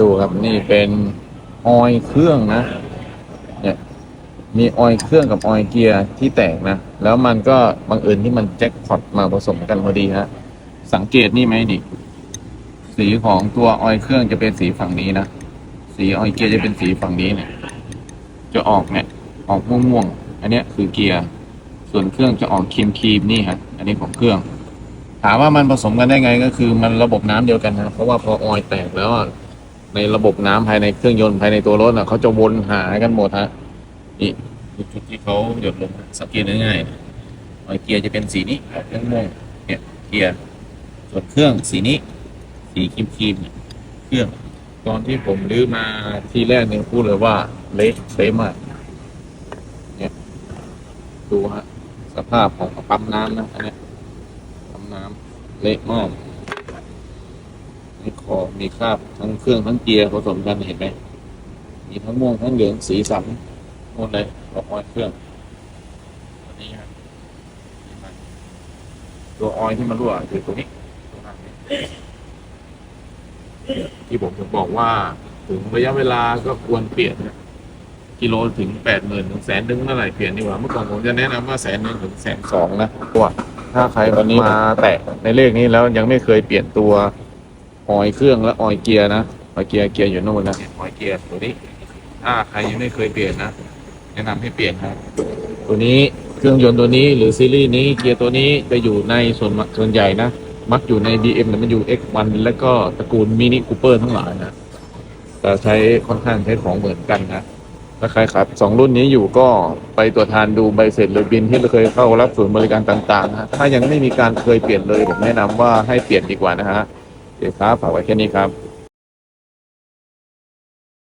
ดูครับนี่เป็นออยเครื่องนะ เนี่ยมีออยเครื่องกับออยเกียร์ที่แตกนะ แล้วมันก็บังเอิญที่มันแจ็คพอตมาผสมกันพอดีฮะสังเกตนี่ไหมนี่สีของตัวออยเครื่องจะเป็นสีฝั่งนี้นะสีออยเกียร์จะเป็นสีฝั่งนี้เนี่ย จะออกเนี่ยออกม่วงๆอันนี้คือเกียร์ส่วนเครื่องจะออกครีมครีมนี่ฮะอันนี้ของเครื่อง ถามว่ามันผสมกันได้ไงก็คือมันระบบน้ำเดียวกันนะเพราะว่าพอออยแตกแล้ว ในระบบน้ำภายในเครื่องยนต์ภายในตัวรถอะเขาจะวนหากันหมดฮะนี่จุดที่เขาหยดลงสังเกตง่ายๆออยเกียร์จะเป็นสีนี้ออกม่วงเนี่ยเกียร์ส่วนเครื่องสีนี้ สีครีมครีมๆเนี่ยเครื่องตอนที่ผมรื้อมาที่แรกเนี่ยพูดเลยว่าเละเละมากเนี่ยดูฮะสภาพของปั๊มน้ำนะอันนี้ปั๊มน้ำเละมาก มีคอมีคราบทั้งเครื่องทั้งเกียร์ผสมกันเห็นไหมมีทั้งม่วงทั้งเหลืองสีสันหมดเลยของออยเครื่องตัวนี้ครับตัวออยที่มันรั่วคือตัวนี้ตัวนั้นที่ผมจะบอกว่าถึงระยะเวลาก็ควรเปลี่ยนกิโลถึงแปดหมื่นถึงแสนนึงเมื่อไหร่เปลี่ยนดีกว่าเมื่อก่อนผมจะแนะนำว่าแสนหนึ่งถึงแสนสองนะตัวถ้าใครตอนนี้มาแตะในเลขนี้แล้วยังไม่เคยเปลี่ยนตัว ออยล์เครื่องและออยล์เกียร์นะออยล์เกียร์เกียร์อยู่โน่นนะออยล์เกียร์ตัวนี้ถ้าใครยังไม่เคยเปลี่ยนนะแนะนำให้เปลี่ยนครับ ตัวนี้เครื่องยนต์ตัวนี้หรือซีรีส์นี้เกียร์ตัวนี้จะอยู่ในส่วนมากส่วนใหญ่นะมักอยู่ใน BMW X1 แล้วก็ตระกูลมินิคูเปอร์ทั้งหลายนะจะใช้ค่อนข้างใช้ของเหมือนกันนะถ้าใครขับสองรุ่นนี้อยู่ก็ไปตรวจทานดูใบเสร็จหรือบินที่เราเคยเข้ารับศูนย์บริการต่างๆนะฮะถ้ายังไม่มีการเคยเปลี่ยนเลยผมแนะนำว่าให้เปลี่ยนดีกว่านะฮะ เดี๋ยวครับฝากไว้แค่นี้ครับ